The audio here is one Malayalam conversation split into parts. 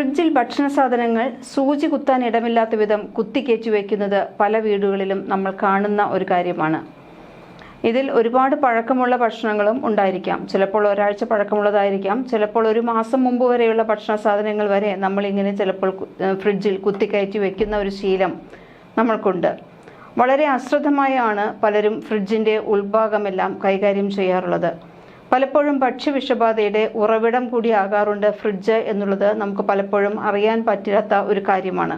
ഫ്രിഡ്ജിൽ ഭക്ഷണ സാധനങ്ങൾ സൂചി കുത്താൻ ഇടമില്ലാത്ത വിധം കുത്തിക്കേച്ചു വയ്ക്കുന്നത് പല വീടുകളിലും നമ്മൾ കാണുന്ന ഒരു കാര്യമാണ്. ഇതിൽ ഒരുപാട് പഴക്കമുള്ള ഭക്ഷണങ്ങളും ഉണ്ടായിരിക്കാം. ചിലപ്പോൾ ഒരാഴ്ച പഴക്കമുള്ളതായിരിക്കാം. ചിലപ്പോൾ ഒരു മാസം മുമ്പ് വരെയുള്ള ഭക്ഷണ സാധനങ്ങൾ വരെ നമ്മളിങ്ങനെ ചിലപ്പോൾ ഫ്രിഡ്ജിൽ കുത്തിക്കയറ്റി വെക്കുന്ന ഒരു ശീലം നമ്മൾക്കുണ്ട്. വളരെ അശ്രദ്ധമായാണ് പലരും ഫ്രിഡ്ജിന്റെ ഉൾഭാഗമെല്ലാം കൈകാര്യം ചെയ്യാറുള്ളത്. പലപ്പോഴും ഭക്ഷ്യവിഷബാധയുടെ ഉറവിടം കൂടി ആകാറുണ്ട് ഫ്രിഡ്ജ് എന്നുള്ളത് നമുക്ക് പലപ്പോഴും അറിയാൻ പറ്റാത്ത ഒരു കാര്യമാണ്.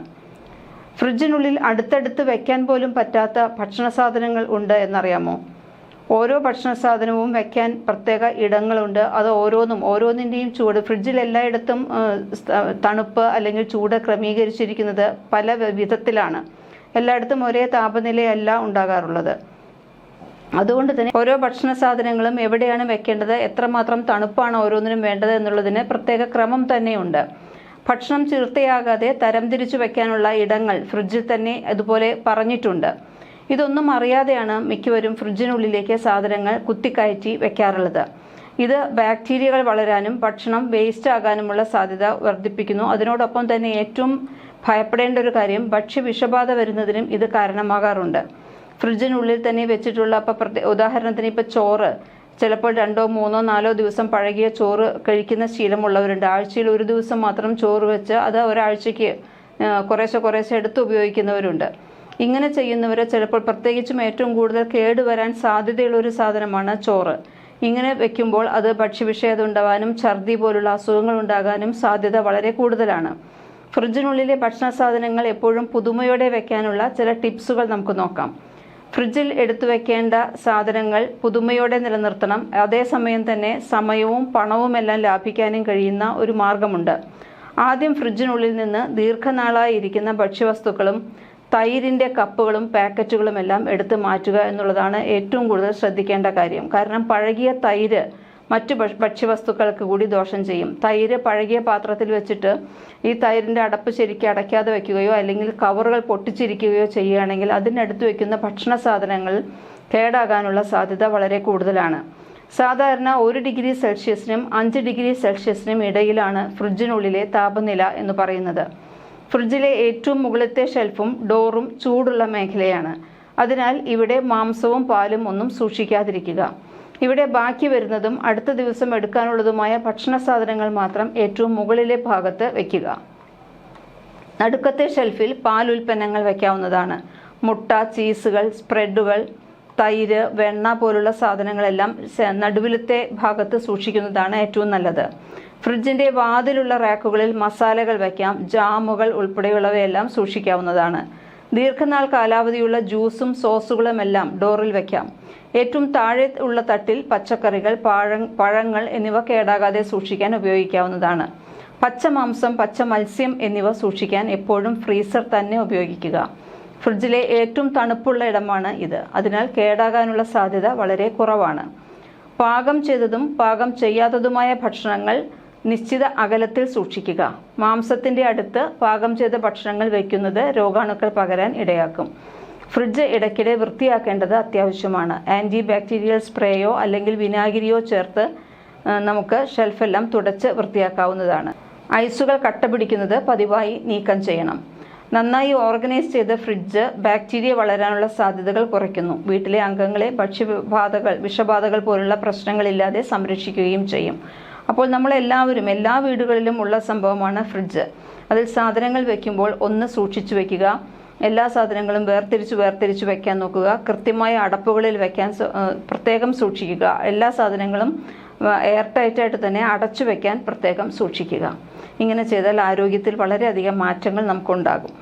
ഫ്രിഡ്ജിനുള്ളിൽ അടുത്തടുത്ത് വെക്കാൻ പോലും പറ്റാത്ത ഭക്ഷണ സാധനങ്ങൾ ഉണ്ട് എന്നറിയാമോ? ഓരോ ഭക്ഷണ സാധനവും വെക്കാൻ പ്രത്യേക ഇടങ്ങളുണ്ട്. അത് ഓരോന്നും ഓരോന്നിന്റെയും ചൂട്. ഫ്രിഡ്ജിൽ എല്ലായിടത്തും തണുപ്പ് അല്ലെങ്കിൽ ചൂട് ക്രമീകരിച്ചിരിക്കുന്നത് പല വിധത്തിലാണ്. എല്ലായിടത്തും ഒരേ താപനിലയല്ല ഉണ്ടാകാറുള്ളത്. അതുകൊണ്ട് തന്നെ ഓരോ ഭക്ഷണ സാധനങ്ങളും എവിടെയാണ് വെക്കേണ്ടത് എത്രമാത്രം തണുപ്പാണ് ഓരോന്നിനും വേണ്ടത് എന്നുള്ളതിന് പ്രത്യേക ക്രമം തന്നെയുണ്ട്. ഭക്ഷണം ചീർത്തയാകാതെ തരംതിരിച്ചു വെക്കാനുള്ള ഇടങ്ങൾ ഫ്രിഡ്ജിൽ തന്നെ അതുപോലെ പറഞ്ഞിട്ടുണ്ട്. ഇതൊന്നും അറിയാതെയാണ് മിക്കവരും ഫ്രിഡ്ജിനുള്ളിലേക്ക് സാധനങ്ങൾ കുത്തിക്കയറ്റി വെക്കാറുള്ളത്. ഇത് ബാക്ടീരിയകൾ വളരാനും ഭക്ഷണം വേസ്റ്റ് ആകാനുമുള്ള സാധ്യത വർദ്ധിപ്പിക്കുന്നു. അതിനോടൊപ്പം തന്നെ ഏറ്റവും ഭയപ്പെടേണ്ട ഒരു കാര്യം ഭക്ഷ്യ വിഷബാധ വരുന്നതിനും ഇത് കാരണമാകാറുണ്ട്. ഫ്രിഡ്ജിനുള്ളിൽ തന്നെ വെച്ചിട്ടുള്ള അപ്പോൾ പ്രത്യേക ഉദാഹരണത്തിന് ഇപ്പോൾ ചോറ് ചിലപ്പോൾ രണ്ടോ മൂന്നോ നാലോ ദിവസം പഴകിയ ചോറ് കഴിക്കുന്ന ശീലമുള്ളവരുണ്ട്. ആഴ്ചയിൽ ഒരു ദിവസം മാത്രം ചോറ് വെച്ച് അത് ഒരാഴ്ചയ്ക്ക് കുറേശ്ശെ കുറേശ്ശെ എടുത്ത് ഉപയോഗിക്കുന്നവരുണ്ട്. ഇങ്ങനെ ചെയ്യുന്നവരെ ചിലപ്പോൾ പ്രത്യേകിച്ചും ഏറ്റവും കൂടുതൽ കേടുവരാൻ സാധ്യതയുള്ള ഒരു സാധനമാണ് ചോറ്. ഇങ്ങനെ വെക്കുമ്പോൾ അത് ഭക്ഷ്യവിഷയത ഉണ്ടാവാനും ഛർദി പോലുള്ള അസുഖങ്ങൾ ഉണ്ടാകാനും സാധ്യത വളരെ കൂടുതലാണ്. ഫ്രിഡ്ജിനുള്ളിലെ ഭക്ഷണ സാധനങ്ങൾ എപ്പോഴും പുതുമയോടെ വെക്കാനുള്ള ചില ടിപ്സുകൾ നമുക്ക് നോക്കാം. ഫ്രിഡ്ജിൽ എടുത്തു വെക്കേണ്ട സാധനങ്ങൾ പുതുമയോടെ നിലനിർത്തണം. അതേസമയം തന്നെ സമയവും പണവുമെല്ലാം ലാഭിക്കാനും കഴിയുന്ന ഒരു മാർഗമുണ്ട്. ആദ്യം ഫ്രിഡ്ജിനുള്ളിൽ നിന്ന് ദീർഘനാളായി ഇരിക്കുന്ന ഭക്ഷ്യവസ്തുക്കളും തൈരിന്റെ കപ്പുകളും പാക്കറ്റുകളും എല്ലാം എടുത്തു മാറ്റുക എന്നുള്ളതാണ് ഏറ്റവും കൂടുതൽ ശ്രദ്ധിക്കേണ്ട കാര്യം. കാരണം പഴകിയ തൈര് മറ്റു ഭക്ഷ- ഭക്ഷ്യവസ്തുക്കൾക്ക് കൂടി ദോഷം ചെയ്യും. തൈര് പഴകിയ പാത്രത്തിൽ വെച്ചിട്ട് ഈ തൈരിന്റെ അടപ്പ് ശരിക്കും അടയ്ക്കാതെ വെക്കുകയോ അല്ലെങ്കിൽ കവറുകൾ പൊട്ടിച്ചിരിക്കുകയോ ചെയ്യുകയാണെങ്കിൽ അതിനടുത്ത് വെക്കുന്ന ഭക്ഷണ സാധനങ്ങൾ കേടാകാനുള്ള സാധ്യത വളരെ കൂടുതലാണ്. സാധാരണ ഒരു ഡിഗ്രി സെൽഷ്യസിനും അഞ്ച് ഡിഗ്രി സെൽഷ്യസിനും ഇടയിലാണ് ഫ്രിഡ്ജിനുള്ളിലെ താപനില എന്ന് പറയുന്നത്. ഫ്രിഡ്ജിലെ ഏറ്റവും മുകളിലത്തെ ഷെൽഫും ഡോറും ചൂടുള്ള മേഖലയാണ്. അതിനാൽ ഇവിടെ മാംസവും പാലും ഒന്നും സൂക്ഷിക്കാതിരിക്കുക. ഇവിടെ ബാക്കി വരുന്നതും അടുത്ത ദിവസം എടുക്കാനുള്ളതുമായ ഭക്ഷണ സാധനങ്ങൾ മാത്രം ഏറ്റവും മുകളിലെ ഭാഗത്ത് വയ്ക്കുക നടുക്കത്തെ ഷെൽഫിൽ പാൽ ഉൽപ്പന്നങ്ങൾ വയ്ക്കാവുന്നതാണ് മുട്ട ചീസുകൾ സ്പ്രെഡുകൾ തൈര് വെണ്ണ പോലുള്ള സാധനങ്ങളെല്ലാം നടുവിലത്തെ ഭാഗത്ത് സൂക്ഷിക്കുന്നതാണ് ഏറ്റവും നല്ലത്. ഫ്രിഡ്ജിന്റെ വാതിലുള്ള റാക്കുകളിൽ മസാലകൾ വയ്ക്കാം ജാമുകൾ ഉൾപ്പെടെയുള്ളവയെല്ലാം സൂക്ഷിക്കാവുന്നതാണ്. ദീർഘനാൾ കാലാവധിയുള്ള ജ്യൂസും സോസുകളുമെല്ലാം ഡോറിൽ വയ്ക്കാം ഏറ്റവും താഴെ ഉള്ള തട്ടിൽ പച്ചക്കറികൾ പഴ പഴങ്ങൾ എന്നിവ കേടാകാതെ സൂക്ഷിക്കാൻ ഉപയോഗിക്കാവുന്നതാണ്. പച്ച മാംസം പച്ച മത്സ്യം എന്നിവ സൂക്ഷിക്കാൻ എപ്പോഴും ഫ്രീസർ തന്നെ ഉപയോഗിക്കുക. ഫ്രിഡ്ജിലെ ഏറ്റവും തണുപ്പുള്ള ഇടമാണ് ഇത്. അതിനാൽ കേടാകാനുള്ള സാധ്യത വളരെ കുറവാണ്. പാകം ചെയ്തതും പാകം ചെയ്യാത്തതുമായ ഭക്ഷണങ്ങൾ നിശ്ചിത അകലത്തിൽ സൂക്ഷിക്കുക. മാംസത്തിന്റെ അടുത്ത് പാകം ചെയ്ത ഭക്ഷണങ്ങൾ വയ്ക്കുന്നത് രോഗാണുക്കൾ പകരാൻ ഇടയാക്കും. ഫ്രിഡ്ജ് ഇടയ്ക്കിടെ വൃത്തിയാക്കേണ്ടത് അത്യാവശ്യമാണ്. ആന്റി ബാക്ടീരിയൽ സ്പ്രേയോ അല്ലെങ്കിൽ വിനാഗിരിയോ ചേർത്ത് നമുക്ക് ഷെൽഫെല്ലാം തുടച്ച് വൃത്തിയാക്കാവുന്നതാണ്. ഐസുകൾ കട്ട പിടിക്കുന്നത് പതിവായി നീക്കം ചെയ്യണം. നന്നായി ഓർഗനൈസ് ചെയ്ത ഫ്രിഡ്ജ് ബാക്ടീരിയ വളരാനുള്ള സാധ്യതകൾ കുറയ്ക്കുന്നു. വീട്ടിലെ അംഗങ്ങളെ ഭക്ഷ്യബാധകൾ വിഷബാധകൾ പോലുള്ള പ്രശ്നങ്ങളില്ലാതെ സംരക്ഷിക്കുകയും ചെയ്യും. അപ്പോൾ നമ്മളെല്ലാവരും എല്ലാ വീടുകളിലും ഉള്ള സംഭവമാണ് ഫ്രിഡ്ജ് അതിൽ സാധനങ്ങൾ വെക്കുമ്പോൾ ഒന്ന് സൂക്ഷിച്ചു വെക്കുക. എല്ലാ സാധനങ്ങളും വേർതിരിച്ച് വേർതിരിച്ച് വെക്കാൻ നോക്കുക. കൃത്യമായ അടപ്പുകളിൽ വെക്കാൻ പ്രത്യേകം സൂക്ഷിക്കുക. എല്ലാ സാധനങ്ങളും എയർ ടൈറ്റായിട്ട് തന്നെ അടച്ചു വെക്കാൻ പ്രത്യേകം സൂക്ഷിക്കുക. ഇങ്ങനെ ചെയ്താൽ ആരോഗ്യത്തിൽ വളരെയധികം മാറ്റങ്ങൾ നമുക്കുണ്ടാകും.